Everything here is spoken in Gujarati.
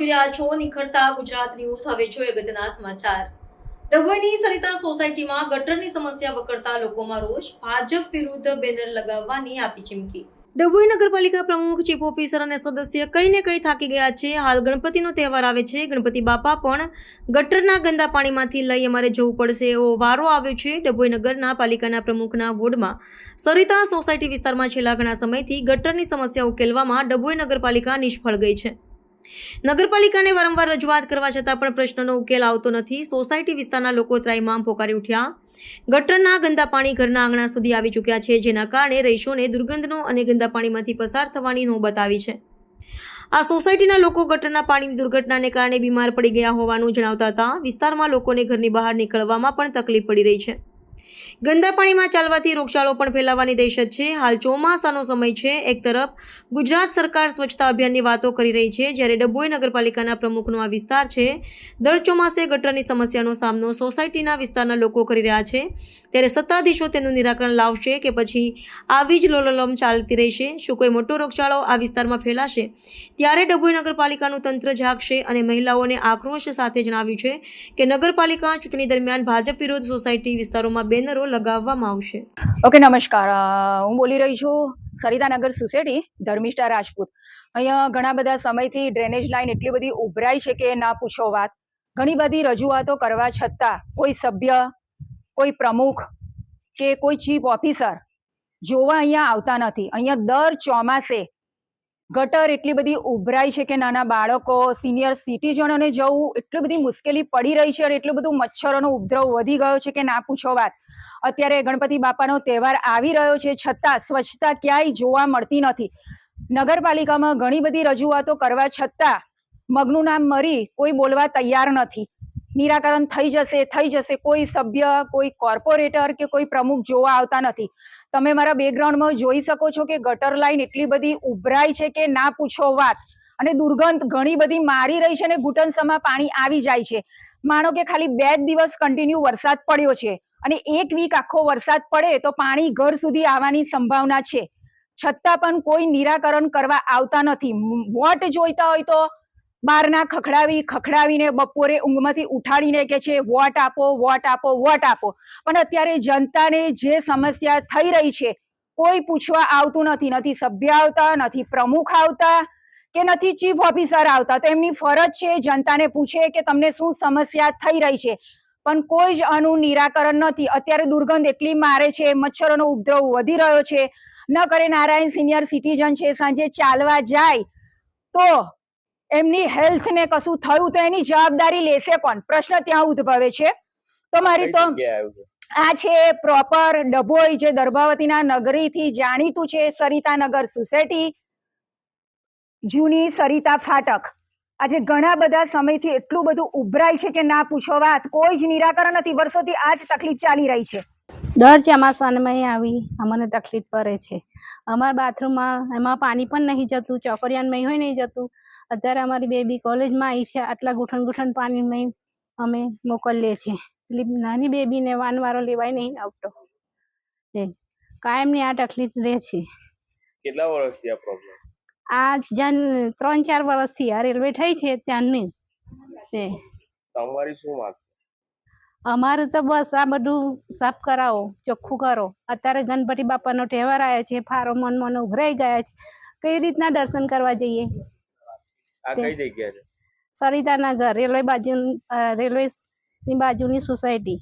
જોઈ રહ્યા છો નિખરતા ગુજરાત ન્યૂઝ. હવે જોઈએ અગત્યના સમાચાર. ડભોઈની સરિતા સોસાયટીમાં ગટરની સમસ્યા વકરતા લોકોમાં રોષ. ભાજપ વિરુદ્ધ બેનર લગાવવાની આપી ચીમકી. ડભોઈ નગરપાલિકા પ્રમુખ, ચીફ ઓફિસર અને સદસ્ય કઈ ને કઈ થાકી ગયા છે. હાલ ગણપતિનો તહેવાર આવે છે. ગણપતિ બાપા પણ ગટરના ગંદા પાણીમાંથી લઈ અમારે જવું પડશે એવો વારો આવ્યો છે. ડભોઈ નગરના પાલિકાના પ્રમુખના વોર્ડમાં સરિતા સોસાયટી વિસ્તારમાં છેલ્લા ઘણા સમયથી ગટરની સમસ્યા ઉકેલવામાં ડભોઈ નગરપાલિકા નિષ્ફળ ગઈ છે. નગરપાલિકાને વારંવાર રજૂઆત કરવા છતાં પણ પ્રશ્નનો ઉકેલ આવતો નથી. સોસાયટી વિસ્તારના લોકો ત્રાઈમામ પોકારી ઉઠ્યા. ગટરના ગંદા પાણી ઘરના આંગણા સુધી આવી ચૂક્યા છે, જેના કારણે રહીશોને દુર્ગંધનો અને ગંદા પાણીમાંથી પસાર થવાની નોબત આવી છે. આ સોસાયટીના લોકો ગટરના પાણીની દુર્ઘટનાને કારણે બીમાર પડી ગયા હોવાનું જણાવતા હતા. વિસ્તારમાં લોકોને ઘરની બહાર નીકળવામાં પણ તકલીફ પડી રહી છે. ગંદા પાણીમાં ચાલવાથી રોગચાળો પણ ફેલાવાની દહેશત છે. હાલ ચોમાસાનો સમય છે. એક તરફ ગુજરાત સરકાર સ્વચ્છતા અભિયાનની વાતો કરી રહી છે, જ્યારે ડભોઈ નગરપાલિકાના પ્રમુખનો આ વિસ્તાર છે. દર ચોમાસે ગટરની સમસ્યાનો સામનો સોસાયટીના વિસ્તારના લોકો કરી રહ્યા છે. ત્યારે સત્તાધીશો તેનું નિરાકરણ લાવશે કે પછી આવી જ લોલલમ ચાલતી રહેશે. શું કોઈ મોટો રોગચાળો આ વિસ્તારમાં ફેલાશે? ત્યારે ડભોઈ નગરપાલિકાનું તંત્ર જાગશે અને મહિલાઓને આક્રોશ સાથે જણાવ્યું છે કે નગરપાલિકા ચૂંટણી દરમિયાન ભાજપ વિરોધ સોસાયટી વિસ્તારોમાં બેનરો લગાવવામાં આવશે. ઓકે નમસ્કાર. હું બોલી રહી છું સરિતાનગર સોસાયટી, ધર્મિષ્ઠા રાજપૂત. અહીંયા ઘણા બધા સમયથી ડ્રેનેજ લાઈન એટલી બધી ઉભરાઈ છે કે ના પૂછો વાત. ઘણી બધી રજૂઆતો કરવા છતાં કોઈ સભ્ય, કોઈ પ્રમુખ કે કોઈ ચીફ ઓફિસર જોવા અહીંયા આવતા નથી. અહીંયા દર ચોમાસે ગટર એટલી બધી ઉભરાઈ છે કે નાના બાળકો સિનિયર સિટીઝનોને જવું એટલી બધી મુશ્કેલી પડી રહી છે અને એટલું બધું મચ્છરોનો ઉપદ્રવ વધી ગયો છે કે ના પૂછો વાત. અત્યારે ગણપતિ બાપાનો તહેવાર આવી રહ્યો છે, છતાં સ્વચ્છતા ક્યાંય જોવા મળતી નથી. નગરપાલિકામાં ઘણી બધી રજૂઆતો કરવા છતાં મગનું નામ મરી કોઈ બોલવા તૈયાર નથી. નિરાકરણ થઈ જશે થઈ જશે. કોઈ સભ્ય, કોઈ કોર્પોરેટર કે કોઈ પ્રમુખ જોવા આવતા નથી. તમે મારા બેકગ્રાઉન્ડમાં જોઈ શકો છો કે ગટર લાઈન એટલી બધી ઉભરાય છે કે ના પૂછો વાત. અને દુર્ગંધ ઘણી બધી મારી રહી છે અને ઘૂંટણસમાં પાણી આવી જાય છે. માનો કે ખાલી બે જ દિવસ કન્ટિન્યુ વરસાદ પડ્યો છે અને એક વીક આખો વરસાદ પડે તો પાણી ઘર સુધી આવવાની સંભાવના છે. છતાં પણ કોઈ નિરાકરણ કરવા આવતા નથી. વોટ જોઈતા હોય તો બહારના ખખડાવી, ખખડાવીને બપોરે ઊંઘમાંથી ઉઠાડીને કે છે, વોટ આપો વોટ આપો વોટ આપો. પણ અત્યારે જનતાને જે સમસ્યા થઈ રહી છે, કોઈ પૂછવા આવતું નથી. નથી સભ્ય આવતા, નથી પ્રમુખ આવતા કે નથી ચીફ ઓફિસર આવતા. તો એમની ફરજ છે, જનતાને પૂછે કે તમને શું સમસ્યા થઈ રહી છે. પણ કોઈ જ આનું નિરાકરણ નથી. અત્યારે દુર્ગંધ એટલી મારે છે, મચ્છરોનો ઉપદ્રવ વધી રહ્યો છે. ન કરે નારાયણ સિનિયર સિટીઝન છે, સાંજે ચાલવા જાય તો એમની હેલ્થને કશું થયું તો એની જવાબદારી લેશે કોણ? પ્રશ્ન ત્યાં ઉદ્ભવે છે. તો મારી તો આ છે પ્રોપર ડભોઈ જે દર્ભાવતીના નગરીથી જાણીતું છે સરિતાનગર સોસાયટી જૂની સરિતા ફાટક. આજે ઘણા બધા સમયથી એટલું બધું ઉભરાય છે કે ના પૂછો વાત. કોઈ જ નિરાકરણ નથી. વર્ષોથી આ જ તકલીફ ચાલી રહી છે. દર ચોમાસામાં આવી અમને તકલીફ પડે છે. અમારા બાથરૂમમાં એમાં પાણી પણ નહીં જતું ચોકરિયાનમાં હોય નહીં જતું. અત્યારે અમારી બેબી કોલેજમાં આવી છે આટલા ગુઠણ ગુઠણ પાણીમાં અમે મોકલીએ છીએ. એટલે નાની બેબીને વાનવારો લેવાય નહીં આવતો. એ કાયમની આ તકલીફ રહે છે. કેટલા વર્ષથી આ પ્રોબ્લેમ આ જન ત્રણ ચાર વર્ષથી આ રેલવે થઈ છે ત્યાંની. તે તમારી શું માંગ? અમારે તો બસ આ બધું સાફ કરાવો ચોખ્ખું કરો. અત્યારે ગણપતિ બાપાનો તહેવાર આવ્યો છે ફારો મન મન ઉભરાઈ ગયા છે. કઈ રીતના દર્શન કરવા જઈએ? સરિતાના સરિતાનગર રેલવે બાજુ રેલવે ની બાજુની સોસાયટી.